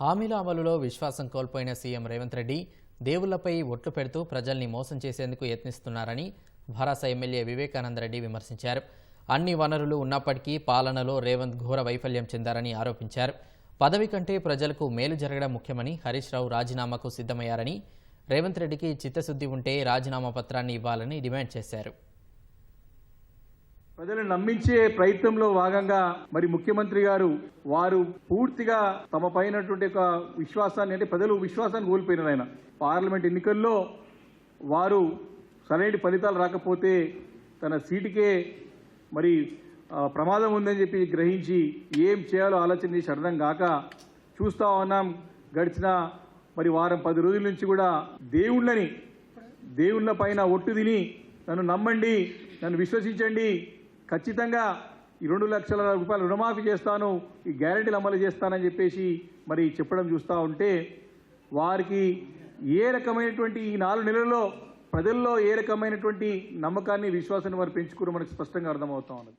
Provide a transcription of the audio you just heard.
హామీల అమలులో విశ్వాసం కోల్పోయిన సీఎం రేవంత్ రెడ్డి దేవుళ్ళపై ఒట్లు పెడుతూ ప్రజల్ని మోసం చేసేందుకు యత్నిస్తున్నారని భరాస ఎమ్మెల్యే వివేకానంద రెడ్డి విమర్శించారు. అన్ని వనరులు ఉన్నప్పటికీ పాలనలో రేవంత్ ఘోర వైఫల్యం చెందారని ఆరోపించారు. పదవి కంటే ప్రజలకు మేలు జరగడం ముఖ్యమని హరీష్ రావు రాజీనామాకు సిద్ధమయ్యారని రేవంత్ రెడ్డికి చిత్తశుద్ధి ఉంటే రాజీనామా పత్రాన్ని ఇవ్వాలని డిమాండ్ చేశారు. ప్రజలను నమ్మించే ప్రయత్నంలో భాగంగా మరి ముఖ్యమంత్రి గారు వారు పూర్తిగా తమ పైనటువంటి ఒక విశ్వాసాన్ని అంటే ప్రజలు విశ్వాసాన్ని కోల్పోయినారు ఆయన. పార్లమెంట్ ఎన్నికల్లో వారు సరైన ఫలితాలు రాకపోతే తన సీటుకే మరి ప్రమాదం ఉందని చెప్పి గ్రహించి ఏం చేయాలో ఆలోచన చేసి అర్థం కాక చూస్తా ఉన్నాం. గడిచిన మరి వారం పది రోజుల నుంచి కూడా దేవుళ్ళని దేవుళ్ళ పైన ఒట్టు తిని నన్ను నమ్మండి నన్ను విశ్వసించండి ఖచ్చితంగా ఈ రెండు లక్షల రూపాయలు రుణమాఫీ చేస్తాను ఈ గ్యారెంటీలు అమలు చేస్తానని చెప్పేసి మరి చెప్పడం చూస్తూ ఉంటే వారికి ఏ రకమైనటువంటి ఈ నాలుగు నెలల్లో ప్రజల్లో ఏ రకమైనటువంటి నమ్మకాన్ని విశ్వాసాన్ని వారు పెంచుకోవడం మనకు స్పష్టంగా అర్థమవుతా ఉన్నది.